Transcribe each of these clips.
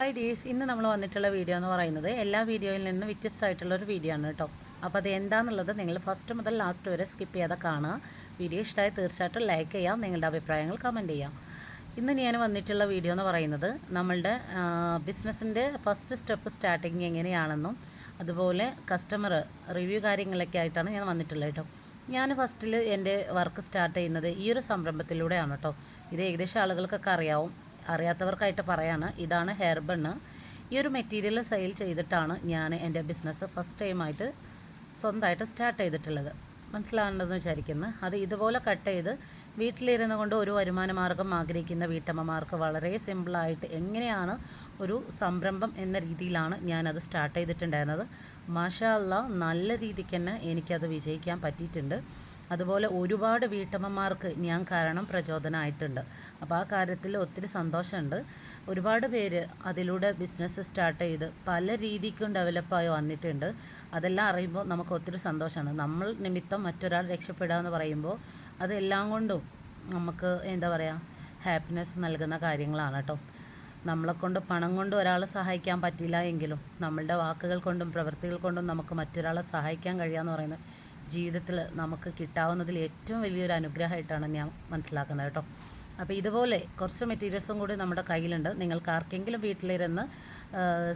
Hi ഡീസ് ഇന്ന് നമ്മൾ വന്നിട്ടുള്ള വീഡിയോ എന്ന് പറയുന്നത് എല്ലാ വീഡിയോയിൽ നിന്നും വ്യത്യസ്തമായിട്ടുള്ള ഒരു വീഡിയോ ആണ് കേട്ടോ. അപ്പോൾ അത് എന്താണെന്നുള്ളത് നിങ്ങൾ ഫസ്റ്റ് മുതൽ ലാസ്റ്റ് വരെ സ്കിപ്പ് ചെയ്യാതെ കാണുക. വീഡിയോ ഇഷ്ടമായി തീർച്ചയായിട്ടും ലൈക്ക് ചെയ്യാം നിങ്ങളുടെ അഭിപ്രായങ്ങൾ കമന്റ് ചെയ്യാം ഇന്ന് ഞാൻ വന്നിട്ടുള്ള വീഡിയോ എന്ന് പറയുന്നത് നമ്മളുടെ ബിസിനസ്സിന്റെ ഫസ്റ്റ് സ്റ്റെപ്പ് സ്റ്റാർട്ടിങ് എങ്ങനെയാണെന്നും അതുപോലെ കസ്റ്റമർ റിവ്യൂ കാര്യങ്ങളൊക്കെ ആയിട്ടാണ് ഞാൻ വന്നിട്ടുള്ളത് കേട്ടോ. ഞാൻ ഫസ്റ്റിൽ എന്റെ വർക്ക് സ്റ്റാർട്ട് ചെയ്യുന്നത് ഈ ഒരു സംരംഭത്തിലൂടെയാണ് കേട്ടോ. ഇത് ഏകദേശം ആളുകൾക്കൊക്കെ അറിയാവും. അറിയാത്തവർക്കായിട്ട് പറയാണ് ഇതാണ് ഹെയർ ബണ്ണ് ഈ ഒരു മെറ്റീരിയൽ സെയിൽ ചെയ്തിട്ടാണ് ഞാൻ എന്റെ ബിസിനസ് ഫസ്റ്റ് ടൈമായിട്ട് സ്വന്തമായിട്ട് സ്റ്റാർട്ട് ചെയ്തിട്ടുള്ളത്. മനസ്സിലാകേണ്ടതെന്ന് വിചാരിക്കുന്നു. അത് ഇതുപോലെ കട്ട് ചെയ്ത് വീട്ടിലിരുന്നു കൊണ്ട് ഒരു വരുമാന മാർഗം ആഗ്രഹിക്കുന്ന വീട്ടമ്മമാർക്ക് വളരെ സിമ്പിളായിട്ട് എങ്ങനെയാണ് ഒരു സംരംഭം എന്ന രീതിയിലാണ് ഞാനത് സ്റ്റാർട്ട് ചെയ്തിട്ടുണ്ടായിരുന്നത്. മാഷാല്ല നല്ല രീതിക്ക് തന്നെ എനിക്കത് വിജയിക്കാൻ പറ്റിയിട്ടുണ്ട്. അതുപോലെ ഒരുപാട് വീട്ടമ്മമാർക്ക് ഞാൻ കാരണം പ്രചോദനമായിട്ടുണ്ട് അപ്പോൾ ആ കാര്യത്തിൽ ഒത്തിരി സന്തോഷമുണ്ട്. ഒരുപാട് പേര് അതിലൂടെ ബിസിനസ് സ്റ്റാർട്ട് ചെയ്ത് പല രീതിക്കും ഡെവലപ്പായി വന്നിട്ടുണ്ട്. അതെല്ലാം അറിയുമ്പോൾ നമുക്ക് ഒത്തിരി സന്തോഷമാണ്. നമ്മൾ നിമിത്തം മറ്റൊരാൾ രക്ഷപ്പെടുക എന്ന് പറയുമ്പോൾ അതെല്ലാം കൊണ്ടും നമുക്ക് എന്താ പറയുക ഹാപ്പിനെസ് നൽകുന്ന കാര്യങ്ങളാണ് കേട്ടോ. നമ്മളെ കൊണ്ട് പണം കൊണ്ട് ഒരാളെ സഹായിക്കാൻ പറ്റില്ല എങ്കിലും നമ്മളുടെ വാക്കുകൾ കൊണ്ടും പ്രവൃത്തികൾ കൊണ്ടും നമുക്ക് മറ്റൊരാളെ സഹായിക്കാൻ കഴിയുക എന്ന് പറയുന്നത് ജീവിതത്തിൽ നമുക്ക് കിട്ടാവുന്നതിൽ ഏറ്റവും വലിയൊരു അനുഗ്രഹമായിട്ടാണ് ഞാൻ മനസ്സിലാക്കുന്നത് കേട്ടോ. അപ്പോൾ ഇതുപോലെ കുറച്ച് മെറ്റീരിയൽസും കൂടി നമ്മുടെ കയ്യിലുണ്ട്. നിങ്ങൾക്ക് ആർക്കെങ്കിലും വീട്ടിലിരുന്ന്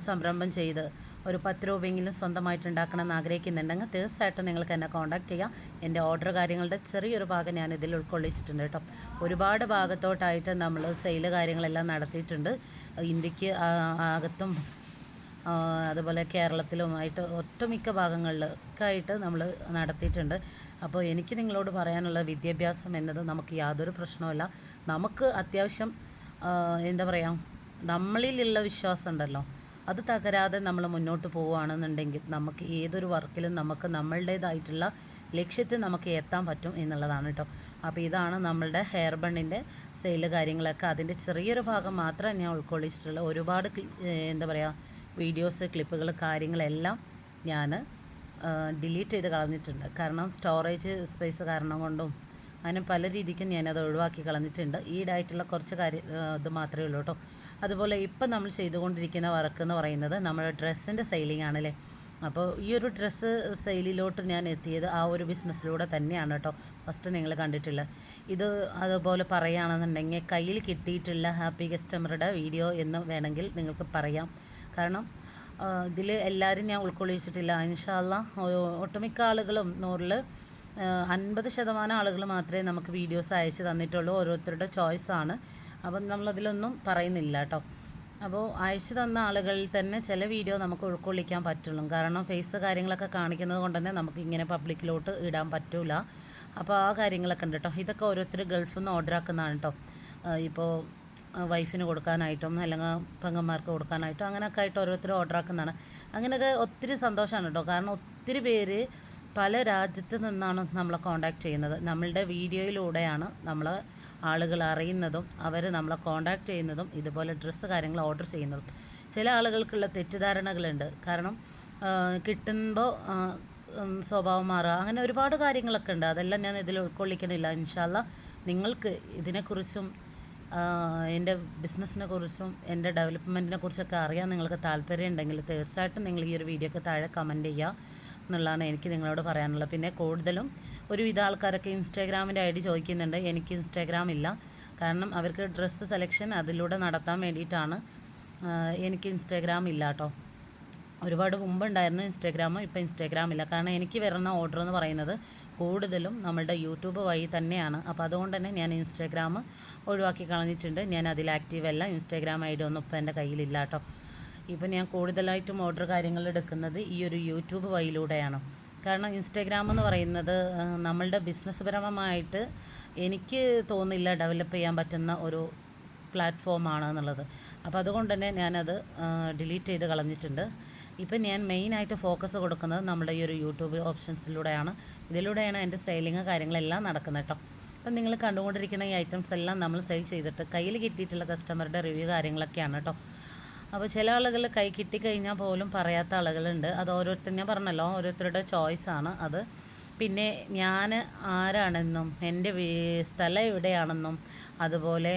സംരംഭം ചെയ്ത് ഒരു പത്ത് രൂപയെങ്കിലും സ്വന്തമായിട്ട് ഉണ്ടാക്കണമെന്ന് ആഗ്രഹിക്കുന്നുണ്ടെങ്കിൽ തീർച്ചയായിട്ടും നിങ്ങൾക്ക് എന്നെ കോൺടാക്ട് ചെയ്യാം. എന്റെ ഓർഡർ കാര്യങ്ങളുടെ ചെറിയൊരു ഭാഗം ഞാൻ ഇതിൽ ഉൾക്കൊള്ളിച്ചിട്ടുണ്ട് കേട്ടോ. ഒരുപാട് ഭാഗത്തോട്ടായിട്ട് നമ്മൾ സെയിൽ കാര്യങ്ങളെല്ലാം നടത്തിയിട്ടുണ്ട്. ഇന്ത്യയ്ക്ക് അകത്തും അതുപോലെ കേരളത്തിലുമായിട്ട് ഒട്ടുമിക്ക ഭാഗങ്ങളിലൊക്കെ ആയിട്ട് നമ്മൾ നടത്തിയിട്ടുണ്ട്. അപ്പോൾ എനിക്ക് നിങ്ങളോട് പറയാനുള്ള വിദ്യാഭ്യാസം എന്നത് നമുക്ക് യാതൊരു പ്രശ്നവുമില്ല. നമുക്ക് അത്യാവശ്യം എന്താ പറയുക നമ്മളിലുള്ള വിശ്വാസം ഉണ്ടല്ലോ. അത് തകരാതെ നമ്മൾ മുന്നോട്ട് പോവുകയാണെന്നുണ്ടെങ്കിൽ നമുക്ക് ഏതൊരു വർക്കിലും നമുക്ക് നമ്മളുടേതായിട്ടുള്ള ലക്ഷ്യത്തിൽ നമുക്ക് എത്താൻ പറ്റും എന്നുള്ളതാണ് കേട്ടോ. അപ്പോൾ ഇതാണ് നമ്മളുടെ ഹെയർ ബണ്ണിന്റെ സെയിൽ കാര്യങ്ങളൊക്കെ. അതിന്റെ ചെറിയൊരു ഭാഗം മാത്രമേ ഞാൻ ഉൾക്കൊള്ളിച്ചിട്ടുള്ളൂ. ഒരുപാട് എന്താ പറയുക വീഡിയോസ് ക്ലിപ്പുകൾ കാര്യങ്ങളെല്ലാം ഞാൻ ഡിലീറ്റ് ചെയ്ത് കളഞ്ഞിട്ടുണ്ട്. കാരണം സ്റ്റോറേജ് സ്പേസ് കാരണം കൊണ്ടും അങ്ങനെ പല രീതിക്കും ഞാനത് ഒഴിവാക്കി കളഞ്ഞിട്ടുണ്ട്. ഈടായിട്ടുള്ള കുറച്ച് കാര്യം ഇത് മാത്രമേ ഉള്ളൂ കേട്ടോ. അതുപോലെ ഇപ്പം നമ്മൾ ചെയ്തുകൊണ്ടിരിക്കുന്ന വർക്ക് എന്ന് പറയുന്നത് നമ്മുടെ ഡ്രസ്സിന്റെ സെയിലിംഗ് ആണല്ലേ? അപ്പോൾ ഈ ഒരു ഡ്രസ്സ് സെയിലിലോട്ട് ഞാൻ എത്തിയത് ആ ഒരു ബിസിനസ്സിലൂടെ തന്നെയാണ് കേട്ടോ ഫസ്റ്റ് നിങ്ങൾ കണ്ടിട്ടുള്ളത്. ഇത് അതുപോലെ പറയുകയാണെന്നുണ്ടെങ്കിൽ കയ്യിൽ കിട്ടിയിട്ടുള്ള ഹാപ്പി കസ്റ്റമറുടെ വീഡിയോ എന്ന് വേണമെങ്കിൽ നിങ്ങൾക്ക് പറയാം. കാരണം ഇതിൽ എല്ലാവരും ഞാൻ ഉൾക്കൊള്ളിച്ചിട്ടില്ല. ഇൻഷാല്ല ഒട്ടുമിക്ക ആളുകളും നൂറിൽ അൻപത് ശതമാനം ആളുകൾ മാത്രമേ നമുക്ക് വീഡിയോസ് അയച്ച് തന്നിട്ടുള്ളൂ. ഓരോരുത്തരുടെ ചോയ്സാണ് അപ്പം നമ്മളതിലൊന്നും പറയുന്നില്ല കേട്ടോ അപ്പോൾ അയച്ചു തന്ന ആളുകളിൽ തന്നെ ചില വീഡിയോ നമുക്ക് ഉൾക്കൊള്ളിക്കാൻ പറ്റുള്ളൂ. കാരണം ഫേസ് കാര്യങ്ങളൊക്കെ കാണിക്കുന്നത് കൊണ്ട് തന്നെ നമുക്ക് ഇങ്ങനെ പബ്ലിക്കിലോട്ട് ഇടാൻ പറ്റൂല. അപ്പോൾ ആ കാര്യങ്ങളൊക്കെ ഉണ്ട് കേട്ടോ ഇതൊക്കെ ഓരോരുത്തർ ഗൾഫിൽ നിന്ന് ഓർഡർ ആക്കുന്നതാണ് കേട്ടോ ഇപ്പോൾ വൈഫിന് കൊടുക്കാനായിട്ടും അല്ലെങ്കിൽ പെങ്ങന്മാർക്ക് കൊടുക്കാനായിട്ടും അങ്ങനെയൊക്കെ ആയിട്ട് ഓരോരുത്തർ ഓർഡർ ആക്കുന്നതാണ്. അങ്ങനെയൊക്കെ ഒത്തിരി സന്തോഷമാണ് കേട്ടോ. കാരണം ഒത്തിരി പേര് പല രാജ്യത്ത് നിന്നാണ് നമ്മളെ കോണ്ടാക്ട് ചെയ്യുന്നത്. നമ്മളുടെ വീഡിയോയിലൂടെയാണ് നമ്മൾ ആളുകൾ അറിയുന്നതും അവർ നമ്മളെ കോണ്ടാക്ട് ചെയ്യുന്നതും ഇതുപോലെ ഡ്രസ്സ് കാര്യങ്ങൾ ഓർഡർ ചെയ്യുന്നതും. ചില ആളുകൾക്കുള്ള തെറ്റിദ്ധാരണകളുണ്ട്. കാരണം കിട്ടുമ്പോൾ സ്വഭാവം മാറുക അങ്ങനെ ഒരുപാട് കാര്യങ്ങളൊക്കെ ഉണ്ട്. അതെല്ലാം ഞാൻ ഇതിൽ ഉൾക്കൊള്ളിക്കണില്ല. ഇൻഷാല്ല നിങ്ങൾക്ക് ഇതിനെക്കുറിച്ചും എന്റെ ബിസിനസ്സിനെ കുറിച്ചും എന്റെ ഡെവലപ്മെന്റിനെ കുറിച്ചൊക്കെ അറിയാൻ നിങ്ങൾക്ക് താല്പര്യം ഉണ്ടെങ്കിൽ തീർച്ചയായിട്ടും നിങ്ങൾ ഈ ഒരു വീഡിയോക്ക് താഴെ കമന്റ് ചെയ്യുക എന്നുള്ളതാണ് എനിക്ക് നിങ്ങളോട് പറയാനുള്ളത്. പിന്നെ കൂടുതലും ഒരുവിധ ആൾക്കാരൊക്കെ ഇൻസ്റ്റാഗ്രാമിന്റെ ഐ ഡി ചോദിക്കുന്നുണ്ട്. എനിക്ക് ഇൻസ്റ്റാഗ്രാം ഇല്ല. കാരണം അവർക്ക് ഡ്രസ്സ് സെലക്ഷൻ അതിലൂടെ നടത്താൻ വേണ്ടിയിട്ടാണ്. എനിക്ക് ഇൻസ്റ്റാഗ്രാം ഇല്ല കേട്ടോ. ഒരുപാട് മുമ്പുണ്ടായിരുന്നു ഇൻസ്റ്റാഗ്രാം ഇപ്പോൾ ഇൻസ്റ്റാഗ്രാം ഇല്ല. കാരണം എനിക്ക് വരുന്ന ഓർഡർ എന്ന് പറയുന്നത് കൂടുതലും നമ്മളുടെ യൂട്യൂബ് വഴി തന്നെയാണ്. അപ്പോൾ അതുകൊണ്ട് തന്നെ ഞാൻ ഇൻസ്റ്റാഗ്രാം ഒഴിവാക്കി കളഞ്ഞിട്ടുണ്ട്. ഞാൻ അതിൽ ആക്റ്റീവ് അല്ല. ഇൻസ്റ്റാഗ്രാം ഐ ഡി ഒന്നും ഇപ്പോൾ എന്റെ കയ്യിലില്ല കേട്ടോ. ഇപ്പം ഞാൻ കൂടുതലായിട്ടും ഓർഡർ കാര്യങ്ങൾ എടുക്കുന്നത് ഈ ഒരു യൂട്യൂബ് വഴിയിലൂടെയാണ്. കാരണം ഇൻസ്റ്റാഗ്രാം എന്ന് പറയുന്നത് നമ്മളുടെ ബിസിനസ് പരമമായിട്ട് എനിക്ക് തോന്നില്ല ഡെവലപ്പ് ചെയ്യാൻ പറ്റുന്ന ഒരു പ്ലാറ്റ്ഫോമാണ് എന്നുള്ളത്. അപ്പോൾ അതുകൊണ്ട് തന്നെ ഞാനത് ഡിലീറ്റ് ചെയ്ത് കളഞ്ഞിട്ടുണ്ട്. ഇപ്പം ഞാൻ മെയിനായിട്ട് ഫോക്കസ് കൊടുക്കുന്നത് നമ്മുടെ ഈ ഒരു യൂട്യൂബ് ഓപ്ഷൻസിലൂടെയാണ് ഇതിലൂടെയാണ് എന്റെ സെയിലിങ് കാര്യങ്ങളെല്ലാം നടക്കുന്നത് കേട്ടോ. അപ്പം നിങ്ങൾ കണ്ടുകൊണ്ടിരിക്കുന്ന ഈ ഐറ്റംസ് എല്ലാം നമ്മൾ സെയിൽ ചെയ്തിട്ട് കയ്യിൽ കിട്ടിയിട്ടുള്ള കസ്റ്റമറുടെ റിവ്യൂ കാര്യങ്ങളൊക്കെയാണ് കേട്ടോ. അപ്പോൾ ചില ആളുകൾ കൈ കിട്ടിക്കഴിഞ്ഞാൽ പോലും പറയാത്ത ആളുകളുണ്ട്. അത് ഓരോരുത്തർ ഞാൻ പറഞ്ഞല്ലോ ഓരോരുത്തരുടെ ചോയ്സാണ് അത്. പിന്നെ ഞാൻ ആരാണെന്നും എന്റെ സ്ഥലം എവിടെയാണെന്നും അതുപോലെ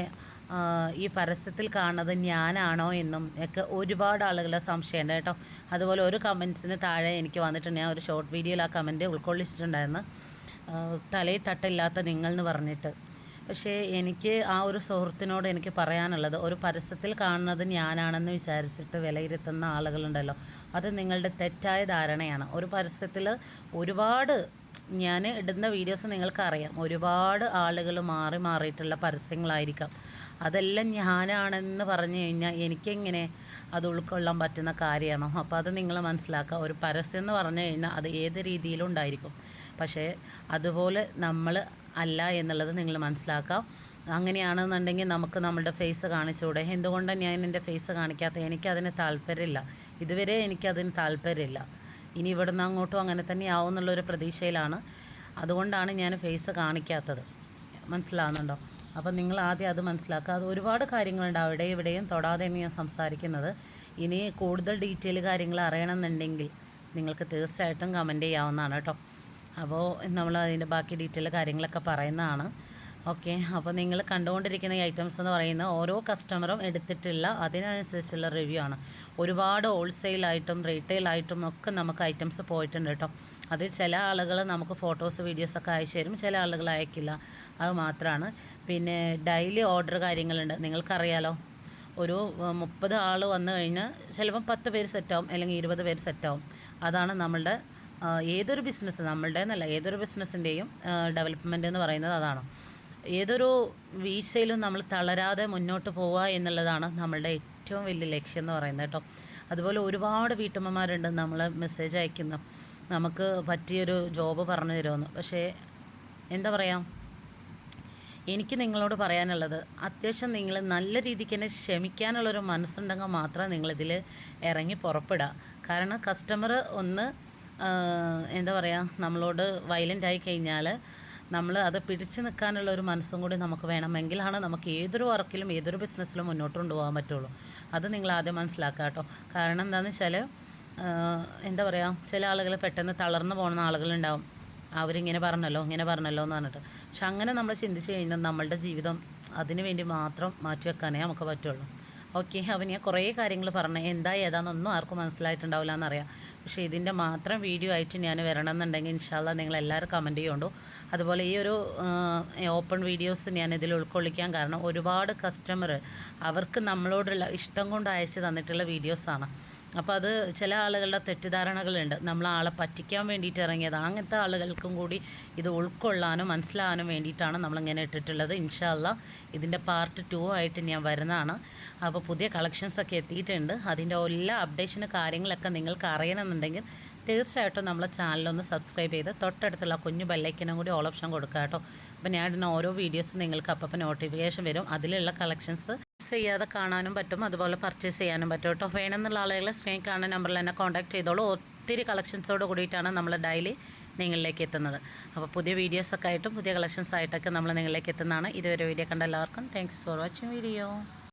ഈ പരസ്യത്തിൽ കാണുന്നത് ഞാനാണോ എന്നും ഒക്കെ ഒരുപാട് ആളുകളുടെ സംശയമുണ്ട് കേട്ടോ. അതുപോലെ ഒരു കമൻസിന് താഴെ എനിക്ക് വന്നിട്ടുണ്ട്. ഞാൻ ഒരു ഷോർട്ട് വീഡിയോയിൽ ആ കമന്റ് ഉൾക്കൊള്ളിച്ചിട്ടുണ്ടായിരുന്നു. തലയിൽ തട്ടില്ലാത്ത നിങ്ങൾ എന്ന് പറഞ്ഞിട്ട്. പക്ഷേ എനിക്ക് ആ ഒരു സുഹൃത്തിനോട് എനിക്ക് പറയാനുള്ളത് ഒരു പരസ്യത്തിൽ കാണുന്നത് ഞാനാണെന്ന് വിചാരിച്ചിട്ട് വിലയിരുത്തുന്ന ആളുകളുണ്ടല്ലോ. അത് നിങ്ങളുടെ തെറ്റായ ധാരണയാണ്. ഒരു പരസ്യത്തിൽ ഒരുപാട് ഞാൻ ഇടുന്ന വീഡിയോസ് നിങ്ങൾക്കറിയാം ഒരുപാട് ആളുകൾ മാറി മാറിയിട്ടുള്ള പരസ്യങ്ങളായിരിക്കാം. അതെല്ലാം ഞാനാണെന്ന് പറഞ്ഞു കഴിഞ്ഞാൽ എനിക്കെങ്ങനെ അത് ഉൾക്കൊള്ളാൻ പറ്റുന്ന കാര്യമാണോ? അപ്പോൾ അത് നിങ്ങൾ മനസ്സിലാക്കുക. ഒരു പരസ്യം എന്ന് പറഞ്ഞു കഴിഞ്ഞാൽ അത് ഏത് രീതിയിലും ഉണ്ടായിരിക്കും. പക്ഷേ അതുപോലെ നമ്മൾ അല്ല എന്നുള്ളത് നിങ്ങൾ മനസ്സിലാക്കാം അങ്ങനെയാണെന്നുണ്ടെങ്കിൽ നമുക്ക് നമ്മളുടെ ഫേസ് കാണിച്ചുകൂടെ? എന്തുകൊണ്ടാണ് ഞാൻ എന്റെ ഫേസ് കാണിക്കാത്തത്? എനിക്കതിന് താല്പര്യമില്ല. ഇതുവരെ എനിക്കതിന് താല്പര്യമില്ല. ഇനി ഇവിടുന്ന് അങ്ങോട്ടും അങ്ങനെ തന്നെ ആവും എന്നുള്ളൊരു പ്രതീക്ഷയിലാണ്. അതുകൊണ്ടാണ് ഞാൻ ഫേസ് കാണിക്കാത്തത്. മനസ്സിലാവുന്നുണ്ടോ? അപ്പം നിങ്ങൾ ആദ്യം അത് മനസ്സിലാക്കുക. അത് ഒരുപാട് കാര്യങ്ങളുണ്ട് അവിടെ ഇവിടെയും തൊടാതെ ഞാൻ സംസാരിക്കുന്നത്. ഇനി കൂടുതൽ ഡീറ്റെയിൽ കാര്യങ്ങൾ അറിയണമെന്നുണ്ടെങ്കിൽ നിങ്ങൾക്ക് തീർച്ചയായിട്ടും കമന്റ് ചെയ്യാവുന്നതാണ് കേട്ടോ. അപ്പോൾ നമ്മൾ അതിന്റെ ബാക്കി ഡീറ്റെയിൽ കാര്യങ്ങളൊക്കെ പറയുന്നതാണ്. ഓക്കെ അപ്പോൾ നിങ്ങൾ കണ്ടുകൊണ്ടിരിക്കുന്ന ഈ ഐറ്റംസ് എന്ന് പറയുന്നത് ഓരോ കസ്റ്റമറും എടുത്തിട്ടുള്ള അതിനനുസരിച്ചുള്ള റിവ്യൂ ആണ്. ഒരുപാട് ഹോൾസെയിലായിട്ടും റീറ്റെയിലായിട്ടും ഒക്കെ നമുക്ക് ഐറ്റംസ് പോയിട്ടുണ്ട് കേട്ടോ അതിൽ ചില ആളുകൾ നമുക്ക് ഫോട്ടോസ് വീഡിയോസൊക്കെ അയച്ചു തരും. ചില ആളുകൾ അയക്കില്ല. അത് മാത്രമാണ് പിന്നെ ഡെയിലി ഓർഡർ കാര്യങ്ങളുണ്ട്. നിങ്ങൾക്കറിയാലോ? ഒരു മുപ്പത് ആൾ വന്നു കഴിഞ്ഞാൽ ചിലപ്പം പത്ത് പേര് സെറ്റാവും അല്ലെങ്കിൽ ഇരുപത് പേര് സെറ്റാവും അതാണ് നമ്മളുടെ ഏതൊരു ബിസിനസ് നമ്മളുടെ എന്നല്ല ഏതൊരു ബിസിനസ്സിന്റെയും ഡെവലപ്മെന്റ് എന്ന് പറയുന്നത് അതാണ്. ഏതൊരു വീഴ്ചയിലും നമ്മൾ തളരാതെ മുന്നോട്ട് പോവുക എന്നുള്ളതാണ് നമ്മളുടെ ഏറ്റവും വലിയ ലക്ഷ്യം എന്ന് പറയുന്നത് കേട്ടോ. അതുപോലെ ഒരുപാട് വീട്ടമ്മമാരുണ്ട് നമ്മൾ മെസ്സേജ് അയക്കുന്ന. നമുക്ക് പറ്റിയൊരു ജോബ് പറഞ്ഞു തരുമെന്ന്. പക്ഷേ എന്താ പറയുക എനിക്ക് നിങ്ങളോട് പറയാനുള്ളത് അത്യാവശ്യം നിങ്ങൾ നല്ല രീതിക്ക് തന്നെ ക്ഷമിക്കാനുള്ളൊരു മനസ്സുണ്ടെങ്കിൽ മാത്രം നിങ്ങളിതിൽ ഇറങ്ങി പുറപ്പെടുക. കാരണം കസ്റ്റമർ ഒന്ന് എന്താ പറയുക നമ്മളോട് വയലന്റ് ആയി കഴിഞ്ഞാൽ നമ്മൾ അത് പിടിച്ചു നിൽക്കാനുള്ള ഒരു മനസ്സും കൂടി നമുക്ക് വേണമെങ്കിലാണ് നമുക്ക് ഏതൊരു വർക്കിലും ഏതൊരു ബിസിനസ്സിലും മുന്നോട്ട് കൊണ്ടുപോകാൻ പറ്റുള്ളൂ. അത് നിങ്ങൾ ആദ്യം മനസ്സിലാക്കുക കേട്ടോ. കാരണം എന്താണെന്ന് വെച്ചാൽ എന്താ പറയുക ചില ആളുകൾ പെട്ടെന്ന് തളർന്നു പോകുന്ന ആളുകളുണ്ടാവും. അവരിങ്ങനെ പറഞ്ഞല്ലോ ഇങ്ങനെ പറഞ്ഞല്ലോ എന്ന് പറഞ്ഞിട്ട്. പക്ഷെ അങ്ങനെ നമ്മൾ ചിന്തിച്ച് കഴിഞ്ഞാൽ നമ്മളുടെ ജീവിതം അതിന് വേണ്ടി മാത്രം മാറ്റിവെക്കാനേ നമുക്ക് പറ്റുള്ളൂ. ഓക്കെ അവൻ ഞാൻ കുറേ കാര്യങ്ങൾ പറഞ്ഞു എന്താ ഏതാണെന്നൊന്നും ആർക്കും മനസ്സിലായിട്ടുണ്ടാവില്ല എന്നറിയാം. പക്ഷേ ഇതിന്റെ മാത്രം വീഡിയോ ആയിട്ട് ഞാൻ വരണം എന്നുണ്ടെങ്കിൽ ഇൻഷാല്ല നിങ്ങൾ എല്ലാവരും കമന്റ് ചെയ്യുന്നുണ്ടോ അതുപോലെ ഈ ഒരു ഓപ്പൺ വീഡിയോസ് ഞാൻ ഇതിൽ ഉൾക്കൊള്ളിക്കാൻ കാരണം ഒരുപാട് കസ്റ്റമർ അവർക്ക് നമ്മളോടുള്ള ഇഷ്ടം കൊണ്ട് അയച്ച് തന്നിട്ടുള്ള വീഡിയോസാണ് അപ്പോൾ അത് ചില ആളുകളുടെ തെറ്റിദ്ധാരണകളുണ്ട്. നമ്മൾ ആളെ പറ്റിക്കാൻ വേണ്ടിയിട്ട് ഇറങ്ങിയത്. അങ്ങനത്തെ ആളുകൾക്കും കൂടി ഇത് ഉൾക്കൊള്ളാനും മനസ്സിലാകാനും വേണ്ടിയിട്ടാണ് നമ്മളിങ്ങനെ ഇട്ടിട്ടുള്ളത്. ഇൻഷാല്ല ഇതിന്റെ പാർട്ട് ടു ആയിട്ട് ഞാൻ വരുന്നതാണ്. അപ്പോൾ പുതിയ കളക്ഷൻസൊക്കെ എത്തിയിട്ടുണ്ട്. അതിന്റെ എല്ലാ അപ്ഡേഷന് കാര്യങ്ങളൊക്കെ നിങ്ങൾക്ക് അറിയണമെന്നുണ്ടെങ്കിൽ തീർച്ചയായിട്ടും നമ്മളെ ചാനലൊന്ന് സബ്സ്ക്രൈബ് ചെയ്ത് തൊട്ടടുത്തുള്ള കുഞ്ഞു ബെല്ലൈക്കനും കൂടി ഓൾ ഓപ്ഷൻ കൊടുക്കുക കേട്ടോ. അപ്പോൾ ഞാൻ ഇടുന്ന ഓരോ വീഡിയോസും നിങ്ങൾക്ക് അപ്പം നോട്ടിഫിക്കേഷൻ വരും. അതിലുള്ള കളക്ഷൻസ് ചെയ്യാതെ കാണാനും പറ്റും. അതുപോലെ പർച്ചേസ് ചെയ്യാനും പറ്റും കേട്ടോ. വേണമെന്നുള്ള ആളുകളെ സ്ക്രീൻ കാണുന്ന നമ്പറിൽ തന്നെ കോൺടാക്ട് ചെയ്തോളൂ. ഒത്തിരി കളക്ഷൻസോട് കൂടിയിട്ടാണ് നമ്മൾ ഡെയിലി നിങ്ങളിലേക്ക് എത്തുന്നത്. അപ്പോൾ പുതിയ വീഡിയോസൊക്കെ ആയിട്ടും പുതിയ കളക്ഷൻസ് ആയിട്ടൊക്കെ നമ്മൾ നിങ്ങളിലേക്ക് എത്തുന്നതാണ്. ഇതുവരെ വീഡിയോ കണ്ട എല്ലാവർക്കും താങ്ക്സ് ഫോർ വാച്ചിങ് വീഡിയോ